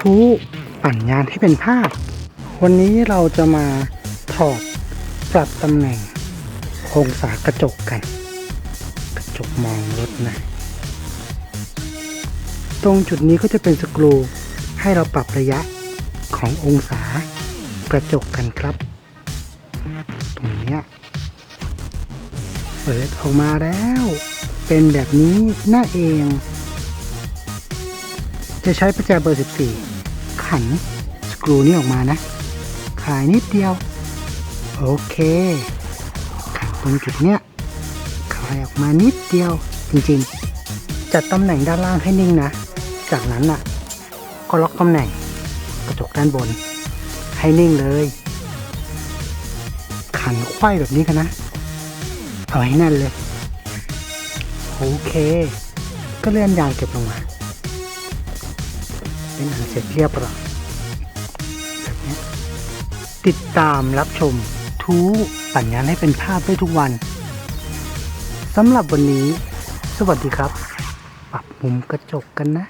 ทูปั่นงานให้เป็นภาพ วันนี้เราจะมาถอดปรับตำแหน่งองศากระจกกัน กระจกมองรถนะ ตรงจุดนี้ก็จะเป็นสกรูให้เราปรับระยะขององศากระจกกันครับ ตรงนี้เปิดออกมาแล้ว เป็นแบบนี้น่าเอง จะใช้ประแจเบอร์ 14 ขันสกรูนี้ออกมานะ ขายนิดเดียว โอเค ขันตรงจุดเนี้ยขายออกมานิดเดียวจริงๆ จัดตำแหน่งด้านล่างให้นิ่งนะ จากนั้นน่ะ ก็ล็อกตำแหน่งกระจกด้านบน ให้นิ่งเลย ขันไขว้แบบนี้กันนะ เอาให้แน่นเลย โอเค ก็เลื่อนยางเก็บลงมา เป็นอันเสร็จเรียบร้อยแบบนี้ติดตามรับชมทูปั่นงานให้เป็นภาพได้ทุกวันสำหรับวันนี้ สวัสดีครับ ปรับมุมกระจกกันนะ